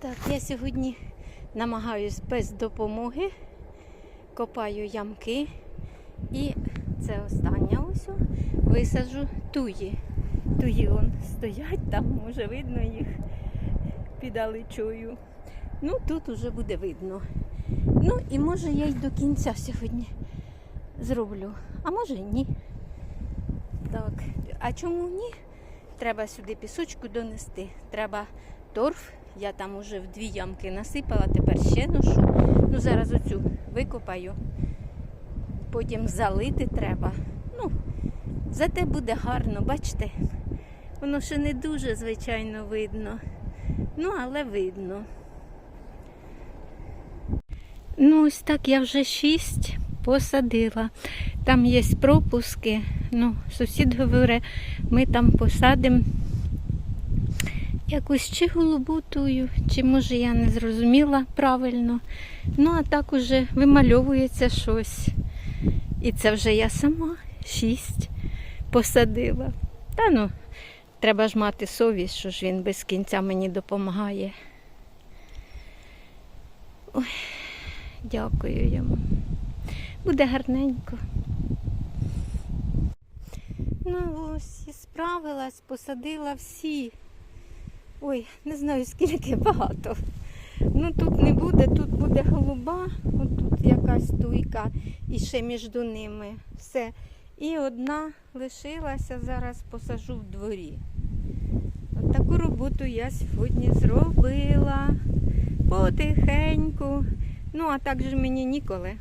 Так, я сьогодні намагаюсь без допомоги, копаю ямки і це остання ось висаджу туї. Туї вон стоять, там може видно їх під аличою. Ну тут уже буде видно. Ну і може я й до кінця сьогодні зроблю, а може й ні. Так, а чому ні? Треба сюди пісочку донести. Треба торф. Я там уже в дві ямки насипала, тепер ще ношу. Ну, зараз оцю викопаю. Потім залити треба. Ну, зате буде гарно, бачите? Воно ще не дуже, звичайно, видно. Ну, але видно. Ну, ось так я вже шість посадила. Там є пропуски. Ну, сусід говорить, ми там посадимо якусь чи голубу тую, чи може я не зрозуміла правильно. Ну, а так уже вимальовується щось. І це вже я сама шість посадила. Та ну, треба ж мати совість, що ж він без кінця мені допомагає. Ой, дякую йому. Буде гарненько. Ну ось і справилась, посадила всі. Ой, не знаю скільки багато. Ну тут не буде, тут буде голуба, тут якась туйка і ще між ними все. І одна лишилася, зараз посажу в дворі. От таку роботу я сьогодні зробила потихеньку. Ну, а так же мені ніколи.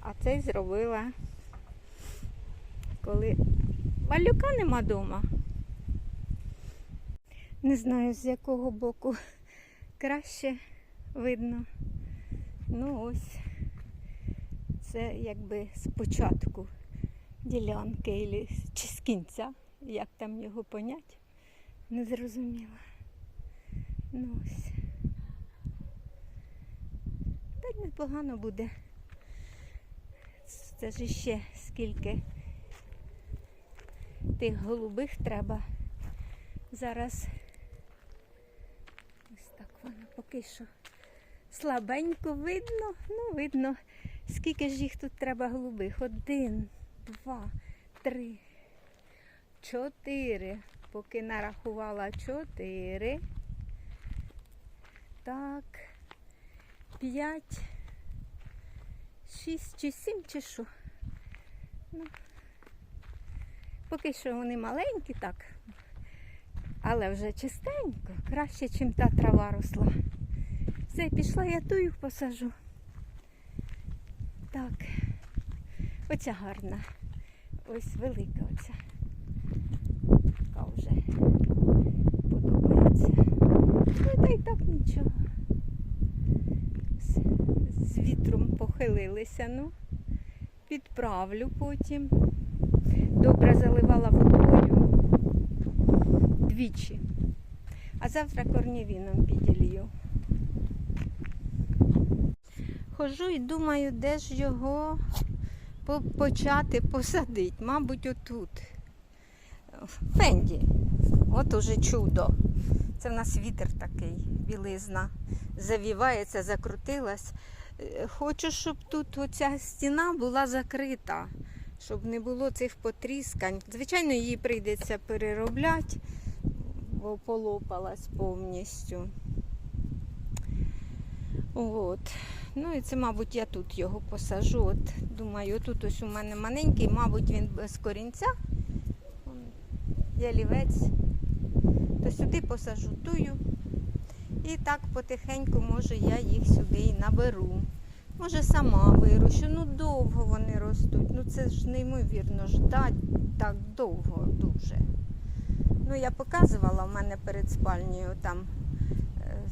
А це й зробила, коли малюка нема вдома. Не знаю, з якого боку краще видно. Ну ось це якби спочатку ділянки чи з кінця, як там його понять, не зрозуміла. Ну ось. Так непогано буде. Це ж ще скільки тих голубих треба. Зараз поки що слабенько видно. Ну, видно, скільки ж їх тут треба голубих. Один, два, три, чотири. Поки нарахувала чотири. Так. П'ять. Шість чи сім, чи що. Ну, поки що вони маленькі так. Але вже чистенько, краще, ніж та трава росла. Все, пішла я тую посажу. Так, оця гарна. Ось велика оця. Така вже подобається. Ну та й так нічого. З, з вітром похилилися, ну. Підправлю потім. Добре заливала водою двічі. А завтра корнівіном піділью. Хожу і думаю, де ж його почати посадити. Мабуть, отут. Фенді. От уже чудо. Це в нас вітер такий, білизна. Завівається, закрутилась. Е, Хочу, щоб тут оця стіна була закрита, щоб не було цих потріскань. Звичайно, її прийдеться переробляти, полопалась повністю. От. Ну і це, мабуть, я тут його посажу. От, думаю, тут ось у мене маленький, мабуть, він без корінця. Ялівець. То сюди посажу тую. І так потихеньку, може, я їх сюди і наберу. Може, сама вирощу. Ну, довго вони ростуть. Ну це ж неймовірно ждать так довго дуже. Ну, я показувала в мене перед спальнею там е,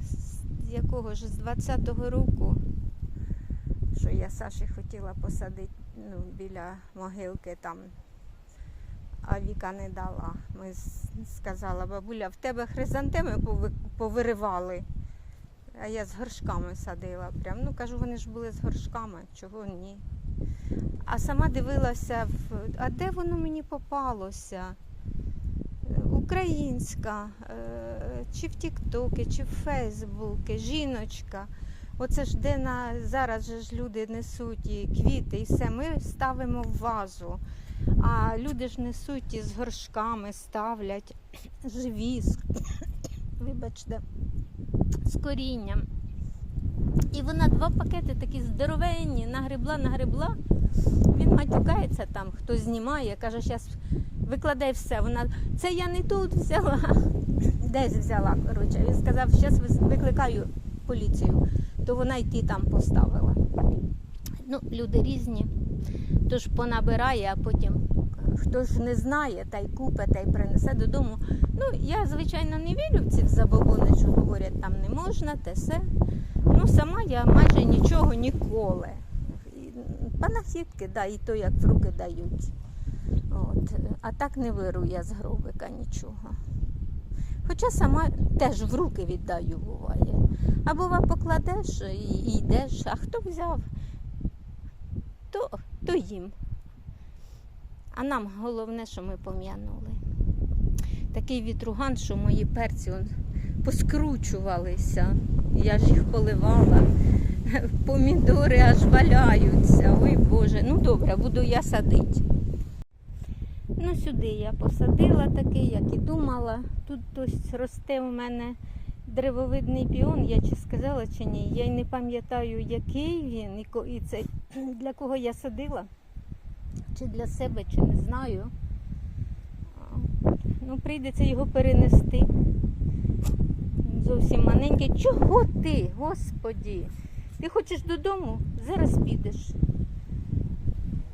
з якого ж з 20-го року, що я Саші хотіла посадити ну, біля могилки там, а Віка не дала. Ми сказала, бабуля, в тебе хризантеми повиривали. А я з горшками садила. Прям. Ну, кажу, вони ж були з горшками, чого ні. А сама дивилася, в... а де воно мені попалося? Українська, е, чи в Тіктоки, чи в Фейсбуки, жіночка. Оце ж де на зараз же ж люди несуть і квіти, і все. Ми ставимо в вазу. А люди ж несуть із горшками, ставлять живі, вибачте, з корінням. І вона два пакети такі здоровенні, нагребла, нагребла. Він матюкається там, хто знімає, каже, зараз викладай все. Вона, це я не тут взяла. Десь взяла, коротше. Він сказав, зараз викликаю поліцію, то вона й ті там поставила. Ну, люди різні. Тож понабирає, а потім хто ж не знає, та й купить, та й принесе додому. Ну, я, звичайно, не вірю в ці забобони, що говорять, там не можна, те все. Ну, сама я майже нічого ніколи. Панахідки, да, і то як в руки дають. А так не беру я з гробика нічого. Хоча сама теж в руки віддаю буває. А бува покладеш і йдеш, а хто взяв, то, то їм. А нам головне, що ми пом'янули. Такий вітруган, що мої перці он, поскручувалися. Я ж їх поливала. Помідори аж валяються. Ой Боже, ну добре, буду я садити. Ну, сюди я посадила такий, як і думала. Тут ось росте у мене древовидний піон, я чи сказала, чи ні. Я й не пам'ятаю, який він і, це для кого я садила. Чи для себе, чи не знаю. Ну, прийдеться його перенести. Зовсім маленький. Чого ти, господі? Ти хочеш додому? Зараз підеш.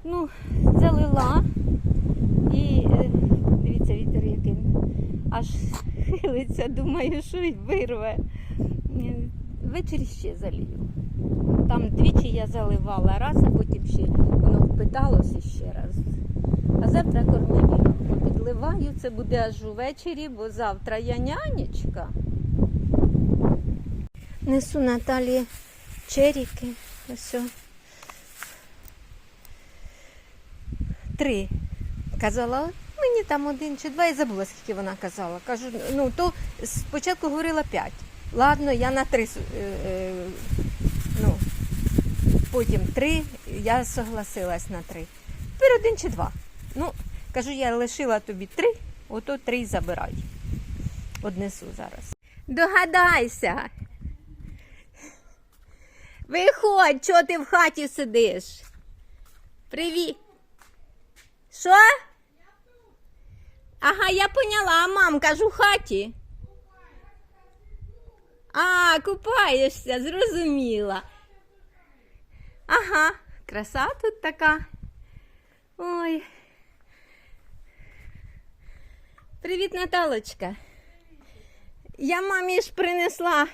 Ну, залила. І е, дивіться, вітер який аж хилиться, думаю, що й вирве. Ввечері ще залію. Там двічі я заливала раз, а потім ще воно впиталося ще раз. А завтра кормові підливаю, це буде аж увечері, бо завтра я нянечка. Несу Наталі черіки. Ось. Три. Казала, мені там один чи два, я забула, скільки вона казала. Кажу, ну то спочатку говорила п'ять. Ладно, я на три. е, е, ну, потім три, я согласилась на три. Тепер один чи два. Ну, кажу, я лишила тобі три, ото три забирай. Однесу зараз. Догадайся. Виходь, чого ти в хаті сидиш? Привіт. Що? Ага, я поняла, а мам, кажу, в хаті. А, купаєшся, зрозуміла. Ага, краса тут така. Ой. Привіт, Наталочка. Я мамі ж принесла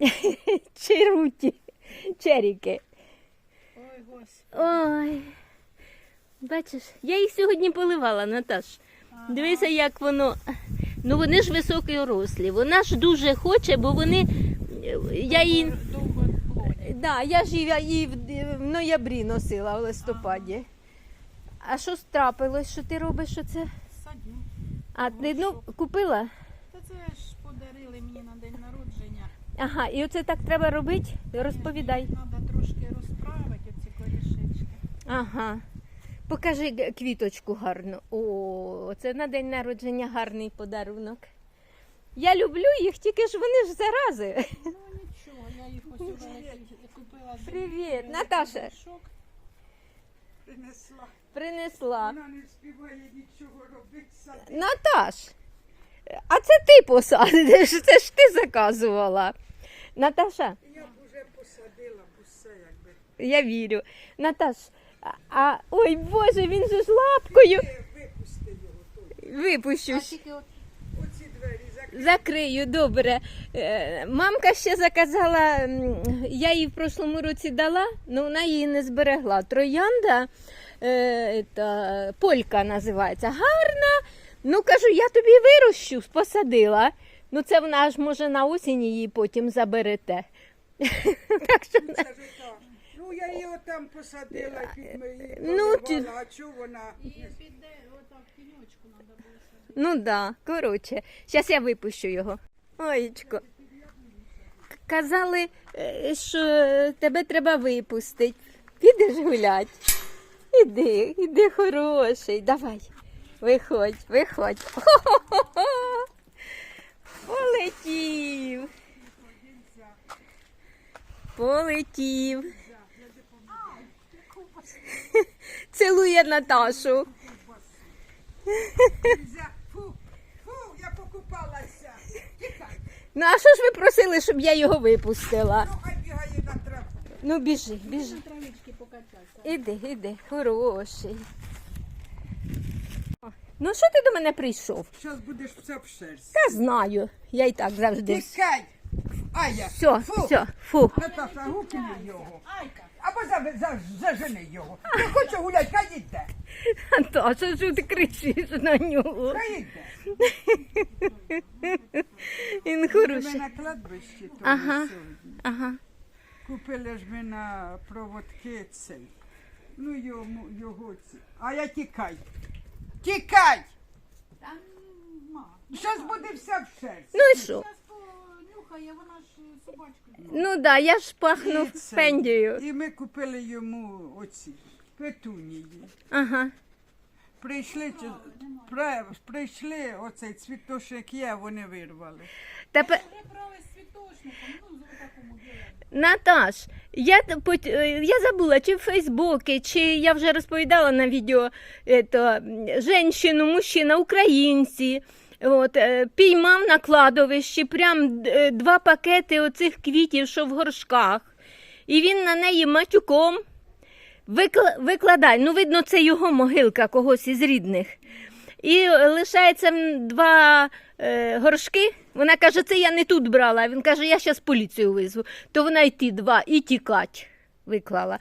черуті, черіки. Ой, господи. Ой. Бачиш, я їх сьогодні поливала, Наташ. Дивися, як воно. Ну вони ж високорослі. Вона ж дуже хоче, бо вони. Я її. Да, я ж її, в- в ноябрі носила в листопаді. А що трапилось? Що ти робиш? Що це? Садю. А ти ну, купила? Та це ж подарили мені на день народження. Ага, і оце так треба робити? Розповідай. Треба трошки розправити оці корішечки. Ага. Покажи квіточку гарну. О, це на день народження гарний подарунок. Я люблю їх, тільки ж вони ж зарази. Ну нічого, я їх ось купила. Привіт, Наташа. принесла. Принесла. Вона не співає нічого робити садить. Наташ, а це ти посадиш, це ж ти заказувала. Наташа, Я б уже посадила б усе, якби. я вірю. Наташ, а, ой Боже, він же ж лапкою. Ти випусти його тут. Випущу. Оці двері. Закрию, добре. Е, Мамка ще заказала, м, я їй в прошлому році дала, але вона її не зберегла. Троянда, е, та, полька називається. Гарна. Ну кажу, я тобі вирощу, посадила. Ну це вона аж може на осінь її потім заберете. Так що. Ну, Ну, я її отам посадила, під мої Ну, ти- поливала, а чого вона? І піде, отак тіньочку треба було садити. Ну да, коротше. Зараз я випущу його. Оєчко. К- Казали, е, що тебе треба випустити. Підеш гулять. Іди, іди хороший. Давай. Виходь, виходь. Хо-хо-хо-хо. Полетів. Полетів. Цілує Наташу. Фу, фу, я покупалася. Тікай, Ну а що ж ви просили, щоб я його випустила? ну хай бігає на траву. Ну біжи, біжи. Травички покачатися. Іди, іди, хороший. О, Ну що ти до мене прийшов? Зараз будеш все в шерсть. Та знаю, я і так завжди. Тікай! Ая, Все, фу, все, фу. Наташа, гукни його. Айка, Або за, за, зажени його. Не хочу гуляти, хай йде. Антоша, що ти кричиш на нього? Хай йде. Він Ми хороший. на кладбищі тому Ага. сьогодні. Ага. Купили ж ми на проводки цей. Ну йому, його ці. А я тікай. Тікай! там ма. Щас буде вся в шерсть. Ну і що? Понюхає, вона ж собачку. Ну так, да, я ж пахну І це. пендію. І ми купили йому оці петунії. Ага. Прийшли, чи- при- прийшли оцей цвітошник є, вони вирвали. Тепер, брали з ну, такому. Наташ, я, т- пот- е, я забула, чи в Фейсбуці, чи я вже розповідала на відео ето, женщину, мужчина, українці. От, е, піймав на кладовищі прям е, два пакети оцих квітів, що в горшках. І він на неї матюком викладає. Ну, видно, це його могилка когось із рідних. І лишається два е, горшки. Вона каже, це я не тут брала. Він каже, я зараз поліцію визву. То вона й ті два, і тікать виклала.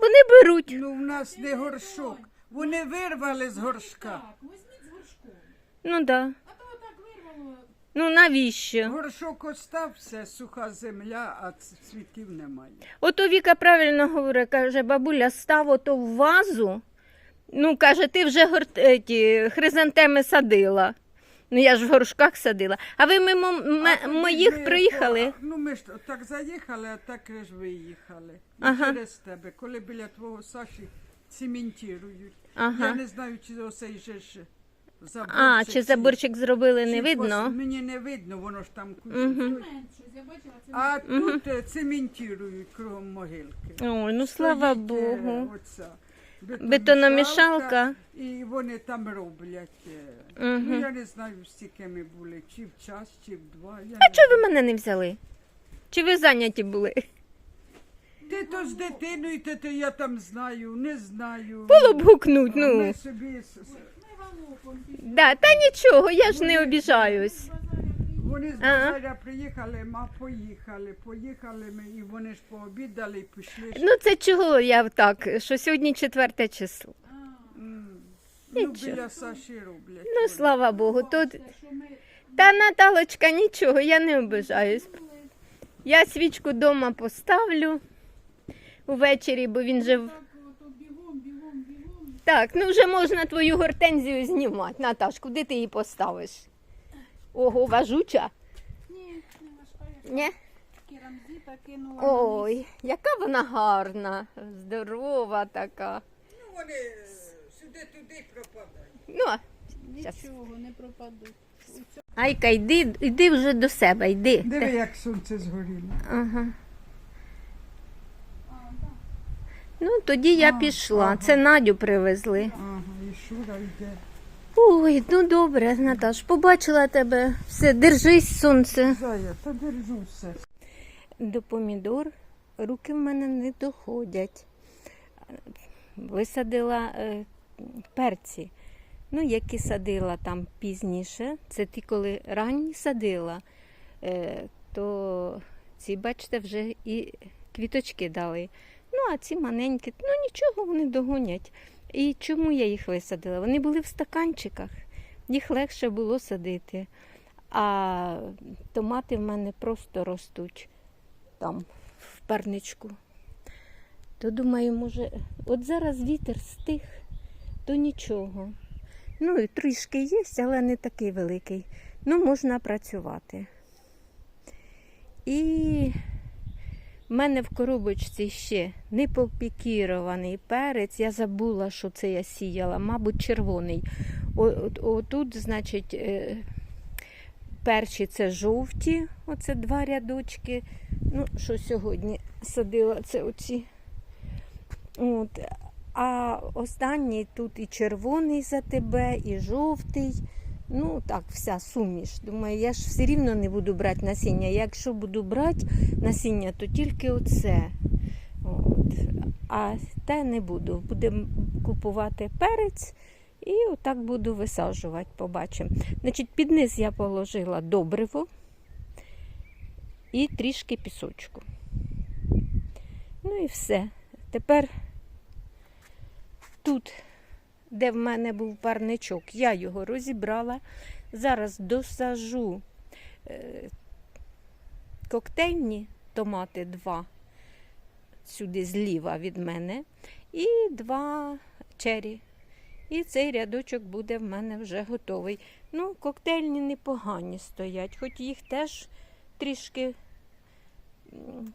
Вони беруть. Ну, в нас не горшок. Вони вирвали з горшка. Так, візьміть з горшком. Ну да. Так вирвало. Ну навіщо? Горшок остався, суха земля, а ц- цвітів немає. Ото Віка правильно говорить, каже, бабуля, став ото в вазу. Ну, каже, ти вже гор... еті, хризантеми садила. Ну, я ж в горшках садила. А ви мимо м- А тоді моїх ми проїхали? по- Ну, ми ж так заїхали, а так ж виїхали. І Ага. через тебе, коли біля твого Саші цементують. Ага. Я не знаю, чи оцей же ж заборчик. А, чи заборчик зробили, чи не пос- видно? Мені не видно, воно ж там куча. А тут е, цементують кругом могилки. Ой, ну слава Стоїть, е, Богу. оця Бетономішалка. І вони там роблять. е. Ну, я не знаю, стільки ми були, чи в час, чи в два. Я А не чого ви мене не взяли? Чи ви зайняті були? Ти то з дитиною, ти то я там знаю, не знаю. Було б гукнуть, Ми ну. собі с- с- Ми пішли. Да, та нічого, я ж не обіжаюсь. вони з Ага. базаря приїхали, ма поїхали, поїхали ми, і вони ж пообідали і пішли. Ну це чого я так, що сьогодні четверте число. М. Ну, Нічого. біля Саші роблять. Ну, вони. слава Богу, тут. Та Наталочка, нічого, я не обижаюсь. Я свічку вдома поставлю увечері, бо він же. в- так ото бігом, бігом, бігом. Так, ну вже можна твою гортензію знімати. Наташ, куди ти її поставиш? Ого, важуча? Ні, не важка, Ні? керамзита кинула. Ой, яка вона гарна, здорова така. Ну, вони сюди-туди пропадають. Ну. Нічого, не пропадуть. Айка, йди, йди вже до себе, йди. Диви, як сонце згоріло. Ага. А, так. Ну, тоді я А, пішла. ага. Це Надю привезли. Ага, і Шура йде. Ой, ну добре, Наташ, побачила тебе. Все, держись, сонце. Зая, та держу все. До помідор руки в мене не доходять. Висадила е, перці. Ну, які садила там пізніше. Це ті, коли ранні садила, е, то ці, бачите, вже і квіточки дали. Ну, а ці маленькі, ну нічого вони догонять. І чому я їх висадила? Вони були в стаканчиках, їх легше було садити. А томати в мене просто ростуть там в парничку. То думаю, може, от зараз вітер стих, то нічого. Ну і трішки є, але не такий великий. Ну, можна працювати. І в мене в коробочці ще не попікірований перець. Я забула, що це я сіяла, мабуть, червоний. Отут, значить, е, перші це жовті, оце два рядочки. Ну, що сьогодні садила, це оці. От. А останній тут і червоний за тебе, і жовтий. Ну, так, вся суміш. Думаю, я ж все рівно не буду брати насіння. Якщо буду брати насіння, то тільки оце. От. А те не буду. Будемо купувати перець і отак буду висаджувати, побачимо. Значить, під низ я положила добриво і трішки пісочку. Ну і все. Тепер тут, де в мене був парничок, я його розібрала. Зараз досажу е, коктейльні томати два сюди зліва від мене, і два чері. І цей рядочок буде в мене вже готовий. Ну, коктейльні непогані стоять, хоч їх теж трішки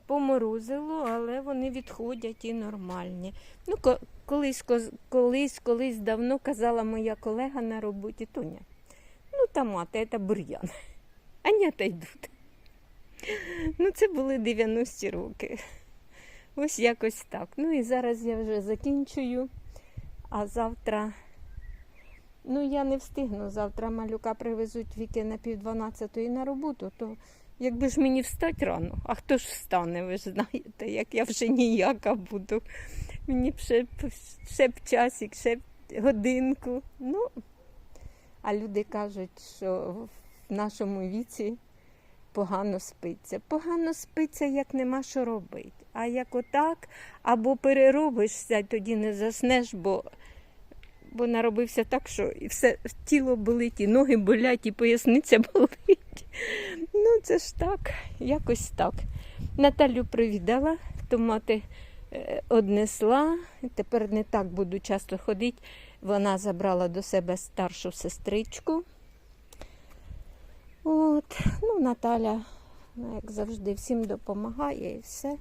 поморозило, але вони відходять і нормальні. Ну, колись, колись, колись давно казала моя колега на роботі, Тоня, ну томати, це бур'ян. А не йдуть. Ну, це були 90-ті роки. Ось якось так. Ну і зараз я вже закінчую. А завтра, ну я не встигну. Завтра малюка привезуть віки на пів дванадцятої на роботу, то якби ж мені встати рано, а хто ж встане, ви ж знаєте, як я вже ніяка буду. Мені ще, ще б часик, ще б годинку. Ну, а люди кажуть, що в нашому віці погано спиться. Погано спиться, як нема що робити. А як отак, або переробишся, тоді не заснеш, бо, бо наробився так, що і все тіло болить, і ноги болять, і поясниця болить. Ну, це ж так, якось так. Наталю привідала, томати однесла. Тепер не так буду часто ходити. Вона забрала до себе старшу сестричку. От, ну, Наталя, як завжди, всім допомагає і все.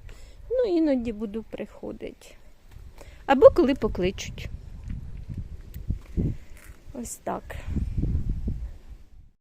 Ну, іноді буду приходити. Або коли покличуть. Ось так.